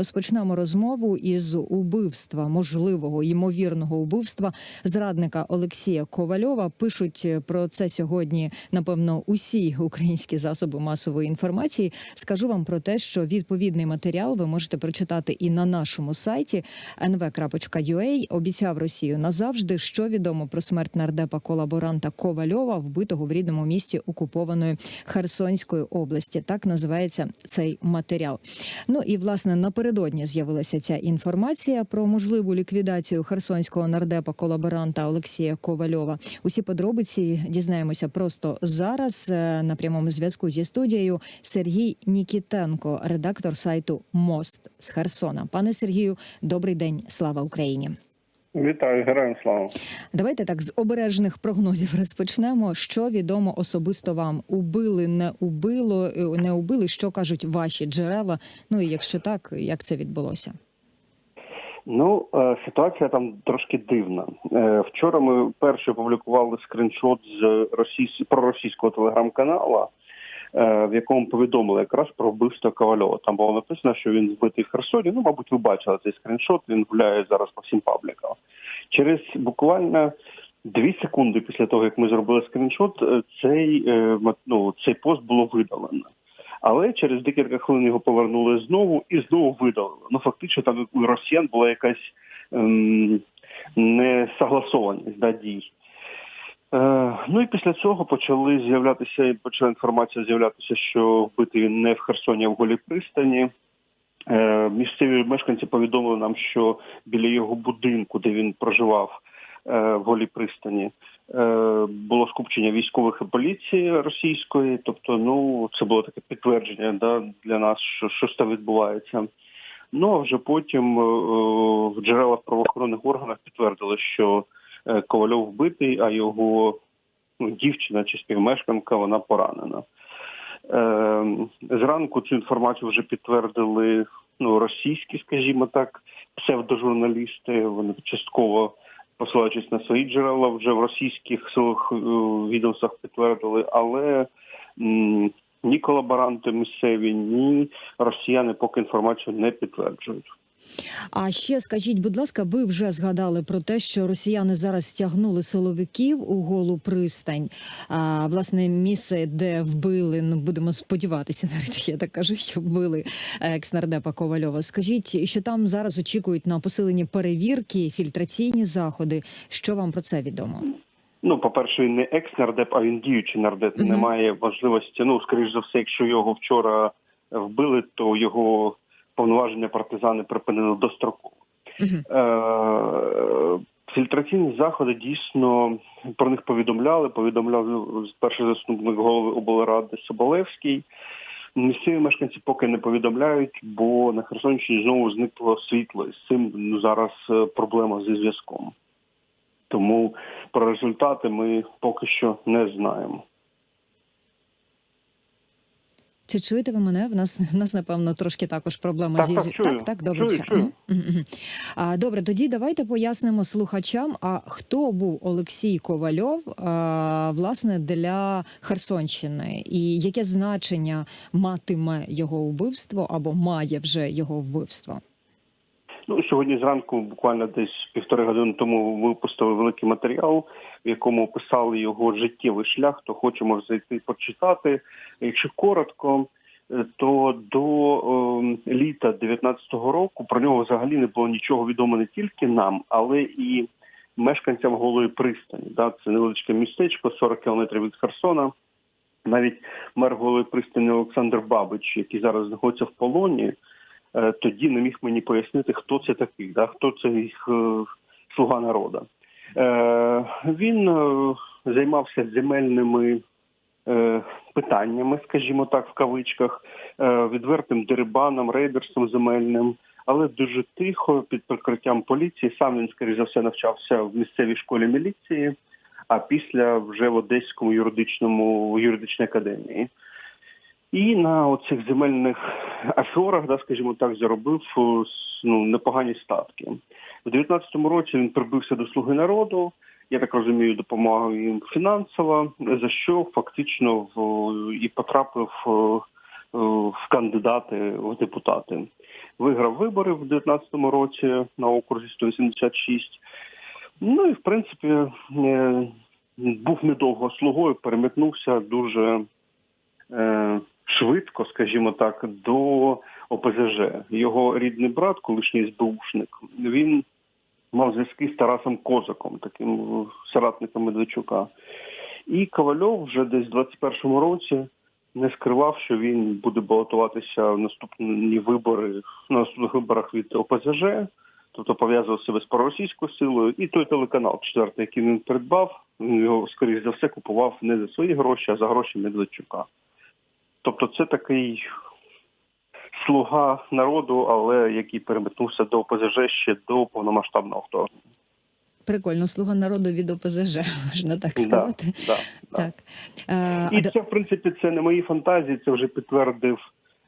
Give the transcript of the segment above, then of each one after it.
Розпочнемо розмову із убивства, можливого ймовірного убивства зрадника Олексія Ковальова. Пишуть про це сьогодні, напевно, усі українські засоби масової інформації. Скажу вам про те, що відповідний матеріал ви можете прочитати і на нашому сайті nv.ua. Обіцяв Росію назавжди, що відомо про смерть нардепа колаборанта Ковальова, вбитого в рідному місті окупованої Херсонської області. Так називається цей матеріал. Ну і власне напередодні з'явилася ця інформація про можливу ліквідацію херсонського нардепа колаборанта Олексія Ковальова. Усі подробиці дізнаємося просто зараз е, на прямому зв'язку зі студією. Сергій Нікітенко, редактор сайту Мост з Херсона. Пане Сергію, добрий день, слава Україні. Вітаю, героям слава. Давайте так з обережних прогнозів розпочнемо. Що відомо особисто вам? Убили, не убило, е, не убили. Що кажуть ваші джерела? Ну і якщо так, як це відбулося? Ну, е, ситуація там трошки дивна. Е, Вчора ми перше опублікували скріншот з російсь... проросійського телеграм-канала, в якому повідомили якраз про вбивство Ковальова. Там було написано, що він збитий в Херсоні. Ну, мабуть, ви бачили цей скріншот. Він гуляє зараз по всім паблікам. Через буквально дві секунди після того, як ми зробили скріншот, е, цей е, ну, цей пост було видалено. Але через декілька хвилин його повернули знову і знову видалили. Ну фактично там у росіян була якась ем, несогласованість да, дій. Е, ну і після цього почали з'являтися почала інформація з'являтися, що вбитий він не в Херсоні, а в голій пристані. Е, місцеві мешканці повідомили нам, що біля його будинку, де він проживав е, в голій пристані, було скупчення військових і поліції російської. Тобто, ну це було таке підтвердження да, для нас, що щось там відбувається. Ну а вже потім в джерелах правоохоронних органах підтвердили, що Ковальов вбитий, а його ну, дівчина чи співмешканка вона поранена. Е, зранку цю інформацію вже підтвердили ну, російські, скажімо так, псевдожурналісти. Вони частково посилаючись на свої джерела, вже в російських силах е, відомствах підтвердили, але ні колаборанти місцеві, ні росіяни поки інформацію не підтверджують. А ще скажіть, будь ласка, ви вже згадали про те, що росіяни зараз стягнули силовиків у голу пристань. А власне місце, де вбили, ну будемо сподіватися, навіть я так кажу, що вбили екснардепа Ковальова. Скажіть, що там зараз очікують на посилені перевірки, фільтраційні заходи. Що вам про це відомо? Ну, по-перше, він не екс-нардеп, а він діючий нардеп. Мгм. Немає можливості. Ну, скоріш за все, якщо його вчора вбили, то його повноваження партизани припинили достроково. Е, Фільтраційні заходи дійсно про них повідомляли. Повідомляв перший заступник голови облради Соболевський. Місцеві мешканці поки не повідомляють, бо на Херсонщині знову зникло світло. І з цим ну, зараз е, проблема зі зв'язком. Тому про результати ми поки що не знаємо. Чи чуєте ви мене? В нас в нас напевно трошки також проблема Так, зі так, чую. так, так, добре, Чую, все. чую. А, добре, тоді давайте пояснимо слухачам. А хто був Олексій Ковальов а, власне для Херсонщини, і яке значення матиме його вбивство або має вже його вбивство? Ну сьогодні зранку, буквально десь півтори години тому, випустили великий матеріал, в якому описали його життєвий шлях. Хто хоче, може зайти почитати. Якщо коротко, е, то до е, літа 19-го року про нього взагалі не було нічого відомо не тільки нам, але і мешканцям голої пристані. Да? Це невеличке містечко, 40 кілометрів від Херсона. Навіть мер голої пристані Олександр Бабич, який зараз знаходиться в полоні, тоді не міг мені пояснити, хто це такий, да? хто це їх е, слуга народу. Е, він е, займався земельними е, питаннями, скажімо так, в кавичках, е, відвертим дерибаном, рейдерством земельним, але дуже тихо, під прикриттям поліції. Сам він, скоріш за все, навчався в місцевій школі міліції, а після вже в Одеському юридичному юридичній академії. І на оцих земельних аферах, да, скажімо так, заробив ну, непогані статки. У 19-му році він прибився до Слуги народу. Я так розумію, допомагав їм фінансово, за що фактично в і потрапив в кандидати в депутати. виграв вибори в 19-му році на окрузі 186. Ну і в принципі е, був недовго слугою, перемітнувся дуже е, швидко, скажімо так, до ОПЗЖ. Його рідний брат, колишній СБУшник, він мав зв'язки з Тарасом Козаком, таким соратником Медведчука. І Ковальов вже десь в 21-му році не скривав, що він буде балотуватися в наступні вибори на наступних виборах від ОПЗЖ, тобто пов'язував себе з проросійською силою. І той телеканал, четвертий, який він придбав, він його, скоріш за все, купував не за свої гроші, а за гроші Медведчука. Тобто, це такий слуга народу, але який переметнувся до ОПЗЖ ще до повномасштабного вторгнення. Прикольно, слуга народу від ОПЗЖ, можна так сказати. Да, да, да. Так. Е, І це, в принципі, це не мої фантазії, це вже підтвердив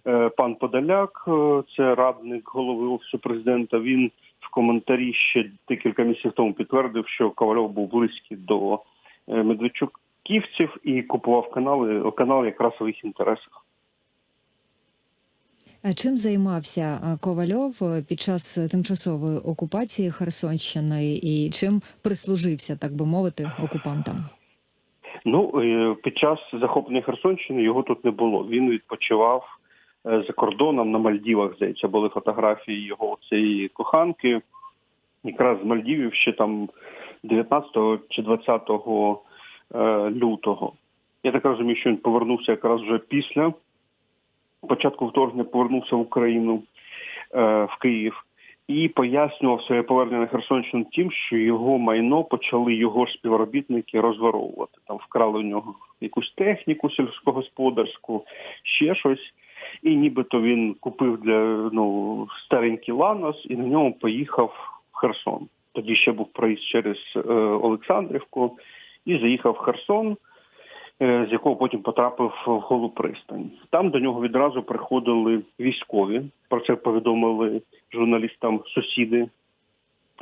е, пан Подоляк, е, це радник голови офісу президента. Він в коментарі ще декілька місяців тому підтвердив, що Ковальов був близький до е, Медведчуківців і купував канали канал якраз у їх інтересах. А Чим займався Ковальов е, під час е, тимчасової окупації Херсонщини і чим прислужився, так би мовити, окупантам? Ну е, під час захоплення Херсонщини його тут не було. Він відпочивав за кордоном на Мальдівах. Здається, були фотографії його цієї коханки, якраз з Мальдівів ще там 19 чи 20 е, лютого. Я так розумію, що він повернувся якраз вже після початку вторгнення, повернувся в Україну е, в Київ. І пояснював своє повернення на Херсонщину тим, що його майно почали його ж співробітники розворовувати. Там вкрали у нього якусь техніку сільськогосподарську, ще щось. І нібито він купив для ну старенький ланос і на ньому поїхав в Херсон. Тоді ще був проїзд через е, Олександрівку і заїхав в Херсон, е, з якого потім потрапив в Голу пристань. Там до нього відразу приходили військові. Про це повідомили журналістам сусіди.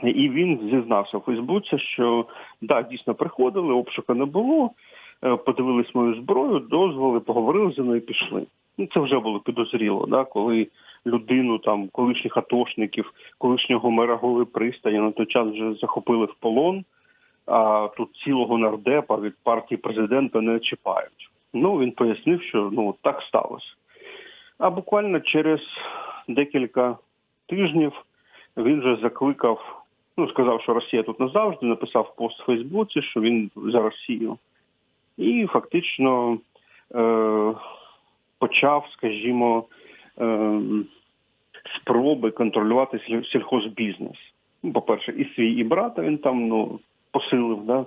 І він зізнався в Фейсбуці, що да, дійсно приходили, обшуку не було, е, подивились мою зброю, дозволи, поговорили зі мною і пішли. Ну, це вже було підозріло, да, коли людину, там, колишніх атошників, колишнього мера Голи пристані на той час вже захопили в полон, а тут цілого нардепа від партії президента не чіпають. Ну, він пояснив, що ну, так сталося. А буквально через декілька тижнів він вже закликав, ну сказав, що Росія тут назавжди, написав пост в Фейсбуці, що він за Росію, і фактично е, почав, скажімо, е, спроби контролювати сіль- сільхозбізнес. Ну, По-перше, і свій, і брата він там ну, посилив, да?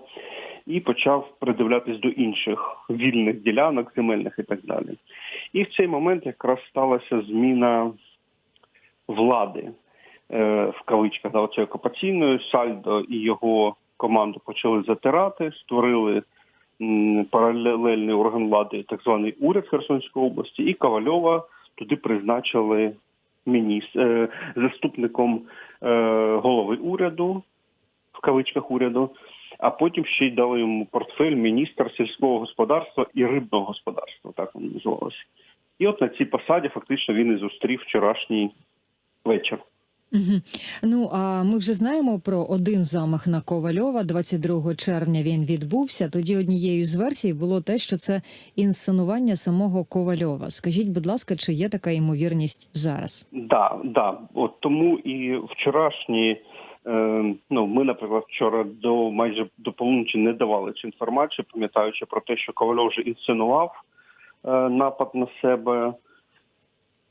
і почав придивлятись до інших вільних ділянок земельних і так далі. І в цей момент якраз сталася зміна влади е, в кавичках да, оцієї окупаційної Сальдо і його команду почали затирати, створили паралельний орган влади, так званий уряд Херсонської області, і Ковальова туди призначили міністр, е, заступником е, голови уряду, в кавичках уряду, а потім ще й дали йому портфель міністр сільського господарства і рибного господарства, так воно називалося. І от на цій посаді фактично він і зустрів вчорашній вечір. Угу. Ну а ми вже знаємо про один замах на Ковальова. 22 червня він відбувся. Тоді однією з версій було те, що це інсценування самого Ковальова. Скажіть, будь ласка, чи є така ймовірність зараз? Да, да. От тому і вчорашні, ну ми, наприклад, вчора до майже до полуночі не давали цю інформацію, пам'ятаючи про те, що Ковальов вже інсценував е, напад на себе.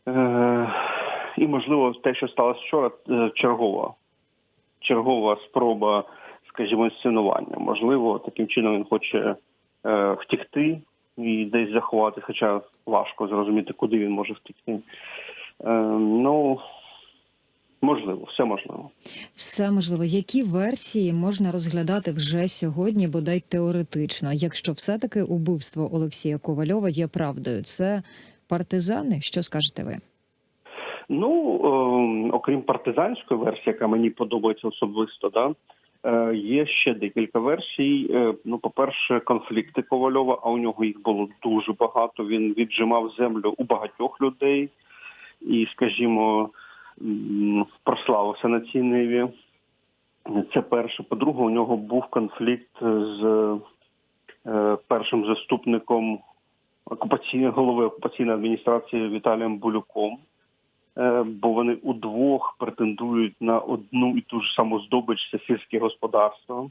Е, і, можливо, те, що сталося вчора, е, чергова, чергова спроба, скажімо, інсценування. Можливо, таким чином він хоче е, втекти і десь заховати, хоча важко зрозуміти, куди він може втекти. Е, ну, можливо, все можливо. Все можливо, які версії можна розглядати вже сьогодні, бодай теоретично, якщо все-таки убивство Олексія Ковальова є правдою, це партизани? Що скажете ви? Ну, е, окрім партизанської версії, яка мені подобається особисто, да, е, є ще декілька версій. Е, ну, по-перше, конфлікти Ковальова, а у нього їх було дуже багато. Він віджимав землю у багатьох людей. І, скажімо, прославився на цій ниві. Це перше. По-друге, у нього був конфлікт з е, першим заступником окупаційної голови окупаційної адміністрації Віталієм Булюком. Е, Бо вони удвох претендують на одну і ту ж саму здобич це сільське господарство.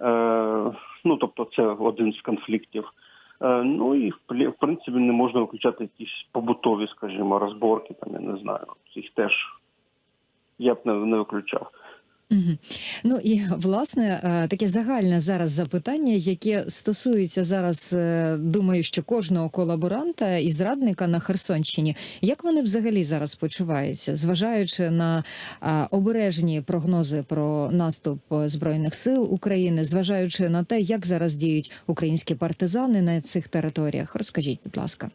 Е, Ну тобто, це один з конфліктів. Е, Ну і в принципі не можна виключати якісь побутові, скажімо, розборки. Там я не знаю. Їх теж я б не виключав. Ну і власне е, таке загальне зараз запитання, яке стосується зараз, е, думаю, що кожного колаборанта і зрадника на Херсонщині. Як вони взагалі зараз почуваються, зважаючи на обережні прогнози про наступ е, збройних сил України, зважаючи на те, як зараз діють українські партизани на цих територіях? Розкажіть, будь ласка.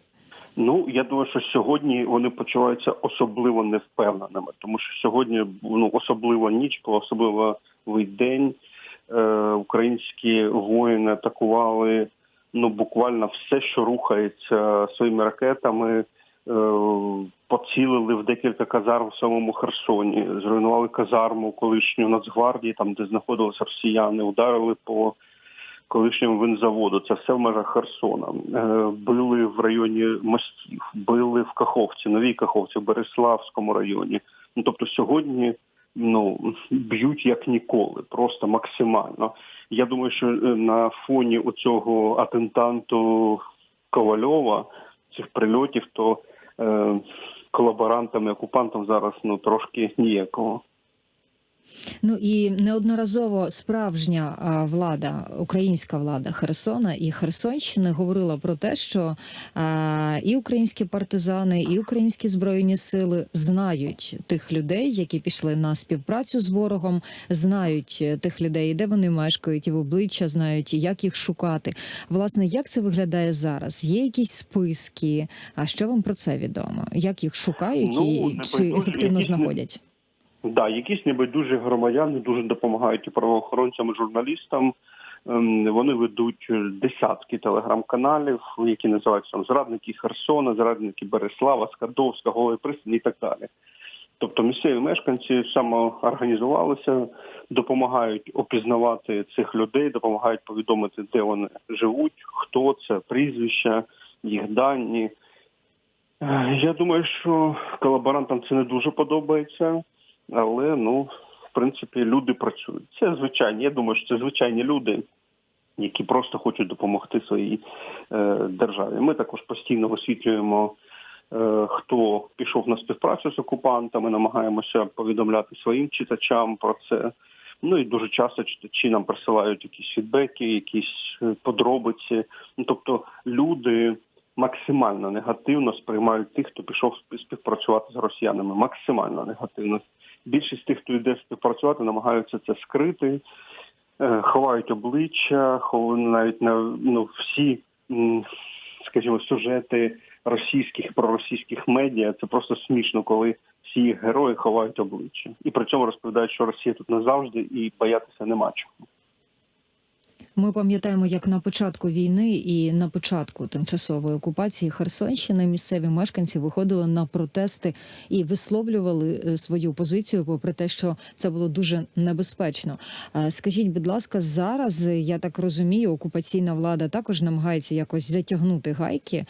Ну я думаю, що сьогодні вони почуваються особливо невпевненими, тому що сьогодні ну особливо ніч, особливо день. Е, українські воїни атакували ну буквально все, що рухається своїми ракетами. Е, поцілили в декілька казарм в самому Херсоні, зруйнували казарму колишню Нацгвардії, там де знаходилися росіяни, ударили по колишньому винзаводу. Це все в межах Херсона. Е, Били в районі мостів, били в Каховці, новій Каховці, в Береславському районі. Ну тобто сьогодні ну б'ють як ніколи, просто максимально. Я думаю, що е, на фоні оцього атентанту Ковальова, цих прильотів, то е, колаборантам окупантам зараз ну трошки ніякого. Ну і неодноразово справжня влада, українська влада Херсона і Херсонщини говорила про те, що і українські партизани, і українські збройні сили знають тих людей, які пішли на співпрацю з ворогом, знають е, тих людей, де вони мешкають, і в обличчя знають, і як їх шукати. Власне, як це виглядає зараз? Є якісь списки? А що вам про це відомо? Як їх шукають Ну, і чи ефективно знаходять? Да, якісь небайдужі громадяни дуже допомагають і правоохоронцям, і журналістам. Ем, Вони ведуть десятки телеграм-каналів, які називаються там зрадники Херсона, зрадники Береслава, Скадовська, Голої Пристані і так далі. Тобто місцеві мешканці самоорганізувалися, допомагають опізнавати цих людей, допомагають повідомити, де вони живуть, хто це, прізвища, їх дані. Е, Я думаю, що колаборантам це не дуже подобається, але ну, в принципі, люди працюють. Це звичайні. Я думаю, що це звичайні люди, які просто хочуть допомогти своїй е, державі. Ми також постійно висвітлюємо, е, хто пішов на співпрацю з окупантами, намагаємося повідомляти своїм читачам про це. Ну і дуже часто читачі нам присилають якісь фідбеки, якісь е, подробиці. Ну тобто люди максимально негативно сприймають тих, хто пішов співпрацювати з росіянами. Максимально негативно. Більшість тих, хто йде співпрацювати, намагаються це скрити, е, ховають обличчя, ховають навіть на ну всі, скажімо, сюжети російських проросійських медіа. Це просто смішно, коли всі герої ховають обличчя, і при цьому розповідають, що Росія тут назавжди і боятися нема чого. Ми пам'ятаємо, як на початку війни і на початку тимчасової окупації Херсонщини місцеві мешканці виходили на протести і висловлювали е, свою позицію, попри те, що це було дуже небезпечно. Е, Скажіть, будь ласка, зараз е, я так розумію, окупаційна влада також намагається якось затягнути гайки,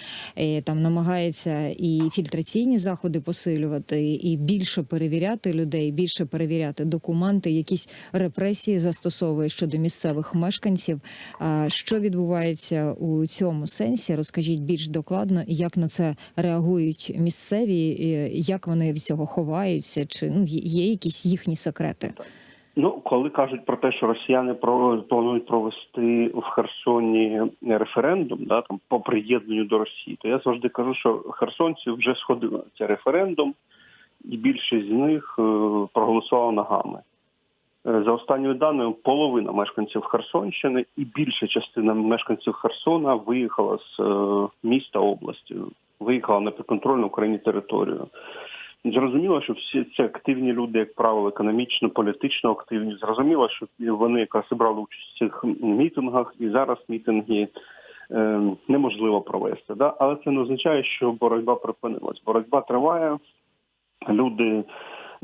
там намагається і фільтраційні заходи посилювати, і більше перевіряти людей, більше перевіряти документи, якісь репресії застосовує щодо місцевих мешканців. А Що відбувається у цьому сенсі? Розкажіть більш докладно, як на це реагують місцеві, як вони від цього ховаються, чи ну є якісь їхні секрети? Ну, коли кажуть про те, що росіяни планують провести в Херсоні референдум, да там по приєднанню до Росії, то я завжди кажу, що херсонці вже сходили на цей референдум, і більшість з них е, проголосувала ногами. Е, За останніми даними, половина мешканців Херсонщини і більша частина мешканців Херсона виїхала з е, міста області, виїхала на підконтрольну Україні територію. Зрозуміло, що всі це активні люди, як правило, економічно, політично активні. Зрозуміло, що вони якраз і брали участь в цих мітингах, і зараз мітинги е, неможливо провести. Да? Але це не означає, що боротьба припинилась. Боротьба триває, люди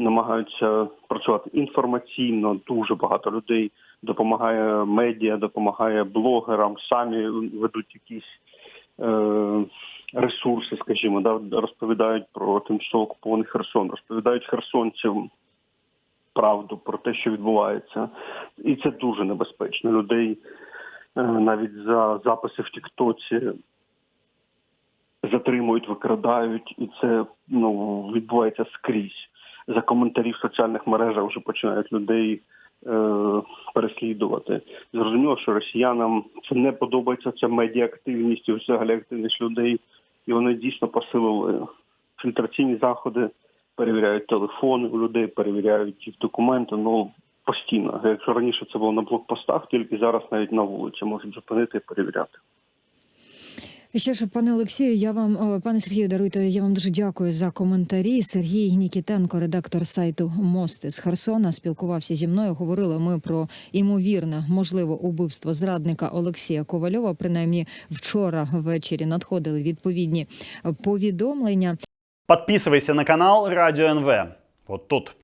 намагаються працювати інформаційно. Дуже багато людей допомагає медіа, допомагає блогерам, самі ведуть якісь е, ресурси, скажімо, да, розповідають про тимчасово окупований Херсон, розповідають херсонцям правду про те, що відбувається, і це дуже небезпечно. Людей е, навіть за записи в Тіктоці затримують, викрадають, і це ну відбувається скрізь. За коментарі в соціальних мережах вже починають людей е, переслідувати. Зрозуміло, що росіянам це не подобається ця медіа-активність і взагалі активність людей, і вони дійсно посилили фільтраційні заходи, перевіряють телефони у людей, перевіряють їх документи. Ну постійно. Якщо раніше це було на блокпостах, тільки зараз навіть на вулиці можуть зупинити і перевіряти. І Ще ж, пане Олексію, я вам, пане Сергію, даруйте, я вам дуже дякую за коментарі. Сергій Нікітенко, редактор сайту Мости з Херсона, спілкувався зі мною. Говорили ми про імовірне можливе убивство зрадника Олексія Ковальова. Принаймні вчора ввечері надходили відповідні повідомлення. Подписывайся на канал Радио НВ. Вот тут.